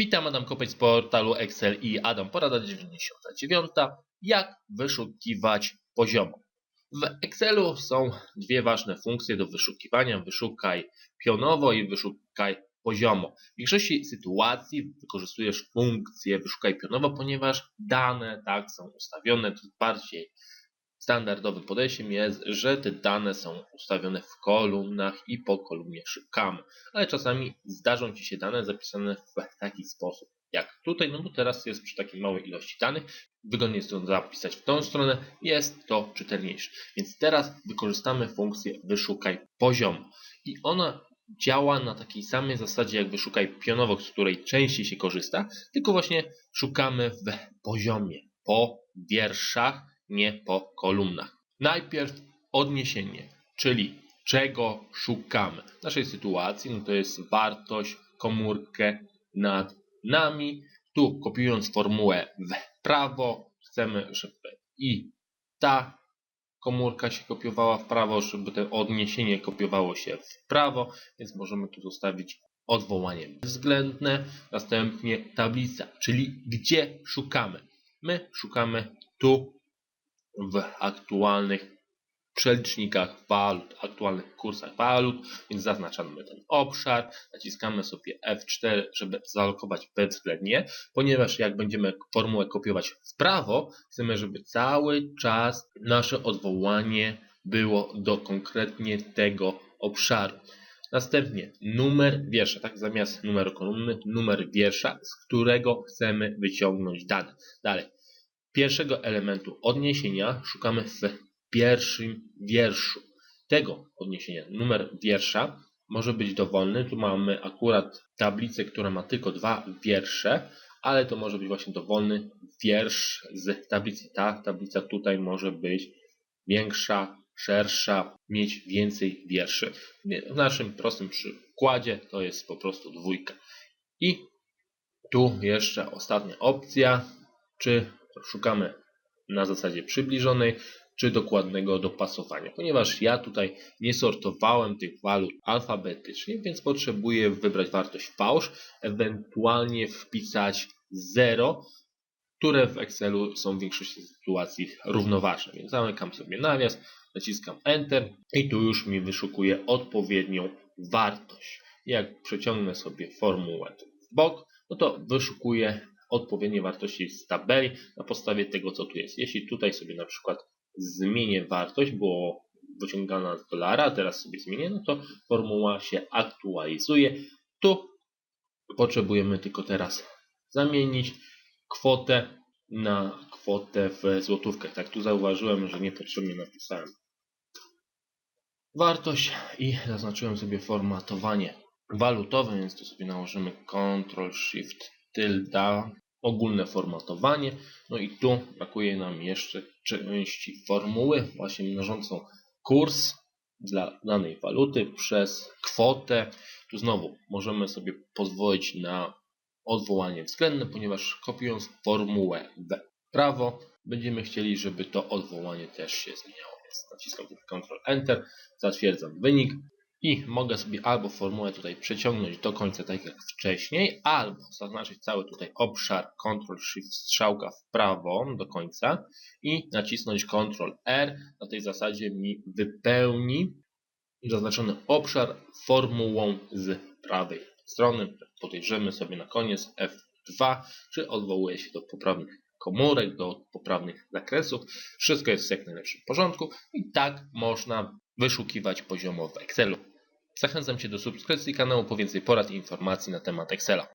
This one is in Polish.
Witam, Adam Kopeć z portalu Excel i Adam, porada 99. Jak wyszukiwać poziomo. W Excelu są dwie ważne funkcje do wyszukiwania. Wyszukaj pionowo i wyszukaj poziomo. W większości sytuacji wykorzystujesz funkcję wyszukaj pionowo, ponieważ dane tak są ustawione. To bardziej standardowym podejściem jest, że te dane są ustawione w kolumnach i po kolumnie szukamy. Ale czasami zdarzą Ci się dane zapisane w taki sposób, jak tutaj, no bo teraz jest przy takiej małej ilości danych, wygodnie jest to zapisać w tą stronę, jest to czytelniejsze. Więc teraz wykorzystamy funkcję wyszukaj poziomo i ona działa na takiej samej zasadzie jak wyszukaj pionowo, z której częściej się korzysta, tylko właśnie szukamy w poziomie, po wierszach, nie po kolumnach. Najpierw odniesienie, czyli czego szukamy. W naszej sytuacji no to jest wartość, komórkę nad nami. Tu kopiując formułę w prawo, chcemy, żeby i ta komórka się kopiowała w prawo, żeby to odniesienie kopiowało się w prawo, więc możemy tu zostawić odwołanie względne, następnie tablica, czyli gdzie szukamy. My szukamy tu w aktualnych przelicznikach walut, aktualnych kursach walut, więc zaznaczamy ten obszar, naciskamy sobie F4, żeby zalokować bezwzględnie, ponieważ jak będziemy formułę kopiować w prawo, chcemy, żeby cały czas nasze odwołanie było do konkretnie tego obszaru. Następnie numer wiersza, tak zamiast numeru kolumny, numer wiersza, z którego chcemy wyciągnąć dane. Dalej, pierwszego elementu odniesienia szukamy w pierwszym wierszu. Tego odniesienia, numer wiersza może być dowolny. Tu mamy akurat tablicę, która ma tylko dwa wiersze, ale to może być właśnie dowolny wiersz z tablicy. Ta tablica tutaj może być większa, szersza, mieć więcej wierszy. W naszym prostym przykładzie to jest po prostu dwójka. I tu jeszcze ostatnia opcja, czy szukamy na zasadzie przybliżonej, czy dokładnego dopasowania. Ponieważ ja tutaj nie sortowałem tych walut alfabetycznie, więc potrzebuję wybrać wartość fałsz, ewentualnie wpisać 0, które w Excelu są w większości sytuacji równoważne. Więc zamykam sobie nawias, naciskam Enter i tu już mi wyszukuje odpowiednią wartość. Jak przeciągnę sobie formułę w bok, no to wyszukuje odpowiednie wartości z tabeli na podstawie tego, co tu jest. Jeśli tutaj sobie na przykład zmienię wartość, bo wyciągana z dolara, teraz sobie zmienię, no to formuła się aktualizuje. Tu potrzebujemy tylko teraz zamienić kwotę na kwotę w złotówkach. Tak, tu zauważyłem, że niepotrzebnie napisałem wartość i zaznaczyłem sobie formatowanie walutowe, więc tu sobie nałożymy Ctrl Shift tylda, ogólne formatowanie. No i tu brakuje nam jeszcze części formuły, właśnie mnożącą kurs dla danej waluty przez kwotę. Tu znowu możemy sobie pozwolić na odwołanie względne, ponieważ kopiując formułę w prawo, będziemy chcieli, żeby to odwołanie też się zmieniało. Więc naciskam Ctrl Enter, zatwierdzam wynik i mogę sobie albo formułę tutaj przeciągnąć do końca, tak jak wcześniej, albo zaznaczyć cały tutaj obszar Ctrl Shift strzałka w prawo do końca i nacisnąć Ctrl R. Na tej zasadzie mi wypełni zaznaczony obszar formułą z prawej strony. Podejrzymy sobie na koniec F2, czy odwołuje się do poprawnych komórek, do poprawnych zakresów. Wszystko jest w jak najlepszym porządku i tak można wyszukiwać poziomo w Excelu. Zachęcam Cię do subskrypcji kanału po więcej porad i informacji na temat Excela.